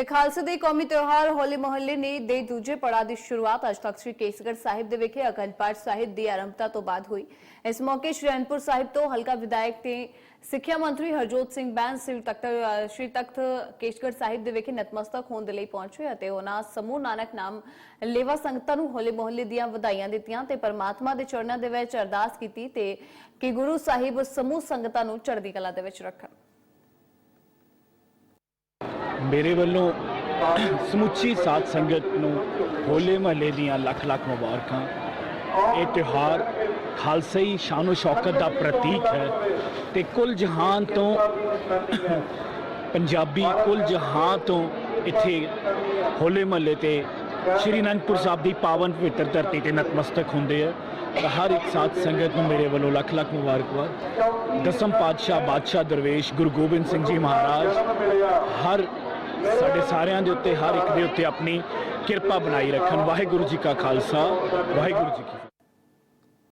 ਤੇ ਖਾਲਸੇ ਦੇ ਕੌਮੀ ਤਿਉਹਾਰ ਹੋਲੀ ਮੁਹੱਲੇ ਨੇ ਦੇ ਦੂਜੇ ਪੜਾਅ ਦੀ ਸ਼ੁਰੂਆਤ ਅੱਜ ਤਖਤ ਸ੍ਰੀ ਕੇਸਗੜ੍ਹ ਸਾਹਿਬ ਦੇ ਵਿਖੇ ਅਖੰਡ ਪਾਠ ਸਾਹਿਬ ਦੀ ਆਰੰਭਤਾ ਤੋਂ ਬਾਅਦ ਹੋਈ। ਇਸ ਮੌਕੇ ਸ਼੍ਰੀ ਅਨੰਦਪੁਰ ਸਾਹਿਬ ਤੋਂ ਹਲਕਾ ਵਿਧਾਇਕ ਤੇ ਸਿੱਖਿਆ ਮੰਤਰੀ ਹਰਜੋਤ ਸਿੰਘ ਬੈਂਸ, ਸ੍ਰੀ ਤਖਤ ਸ੍ਰੀ ਤਖਤ ਕੇਸਗੜ੍ਹ ਸਾਹਿਬ ਦੇ ਵਿਖੇ ਨਤਮਸਤਕ ਹੋਣ ਦੇ ਲਈ ਪਹੁੰਚੇ ਅਤੇ ਉਹਨਾਂ ਸਮੂਹ ਨਾਨਕ ਨਾਮ ਲੇਵਾ ਸੰਗਤਾਂ ਨੂੰ ਹੋਲੇ ਮੁਹੱਲੇ ਦੀਆਂ ਵਧਾਈਆਂ ਦਿੱਤੀਆਂ ਤੇ ਪਰਮਾਤਮਾ ਦੇ ਚਰਨਾਂ ਦੇ ਵਿੱਚ ਅਰਦਾਸ ਕੀਤੀ ਤੇ ਕਿ ਗੁਰੂ ਸਾਹਿਬ ਸਮੂਹ ਸੰਗਤਾਂ ਨੂੰ ਚੜ੍ਹਦੀ ਕਲਾ ਦੇ ਵਿੱਚ ਰੱਖਣ। ਮੇਰੇ ਵੱਲੋਂ ਸਮੁੱਚੀ ਸਾਧ ਸੰਗਤ ਨੂੰ ਹੋਲੇ ਮਹੱਲੇ ਦੀਆਂ ਲੱਖ ਲੱਖ ਮੁਬਾਰਕਾਂ। ਇਹ ਤਿਉਹਾਰ ਖਾਲਸਾਈ ਸ਼ਾਨੋ ਸ਼ੌਕਤ ਦਾ ਪ੍ਰਤੀਕ ਹੈ ਤੇ ਕੁੱਲ ਜਹਾਨ ਤੋਂ ਪੰਜਾਬੀ ਕੁੱਲ ਜਹਾਨ ਤੋਂ ਇੱਥੇ ਹੋਲੇ ਮਹੱਲੇ ਤੇ ਸ਼੍ਰੀ ਅਨੰਦਪੁਰ ਸਾਹਿਬ ਦੀ ਪਾਵਨ ਪਵਿੱਤਰ ਧਰਤੀ ਤੇ ਨਤਮਸਤਕ ਹੁੰਦੇ ਆ। ਤਾਂ ਹਰ ਇੱਕ ਸਾਥ ਸੰਗਤ ਨੂੰ ਮੇਰੇ ਵੱਲੋਂ ਲੱਖ ਲੱਖ ਮੁਬਾਰਕਬਾਦ। ਦਸਮ ਪਾਤਸ਼ਾਹ ਬਾਦਸ਼ਾਹ ਦਰਵੇਸ਼ ਗੁਰੂ ਗੋਬਿੰਦ ਸਿੰਘ ਜੀ ਮਹਾਰਾਜ, ਹਰ ਸਾਡੇ ਸਾਰਿਆਂ ਦੇ ਉੱਤੇ ਹਰ ਇੱਕ ਦੇ ਉੱਤੇ ਆਪਣੀ ਕਿਰਪਾ ਬਣਾਈ ਰੱਖਣ। ਵਾਹਿਗੁਰੂ ਜੀ ਕਾ ਖਾਲਸਾ, ਵਾਹਿਗੁਰੂ ਜੀ ਕੀ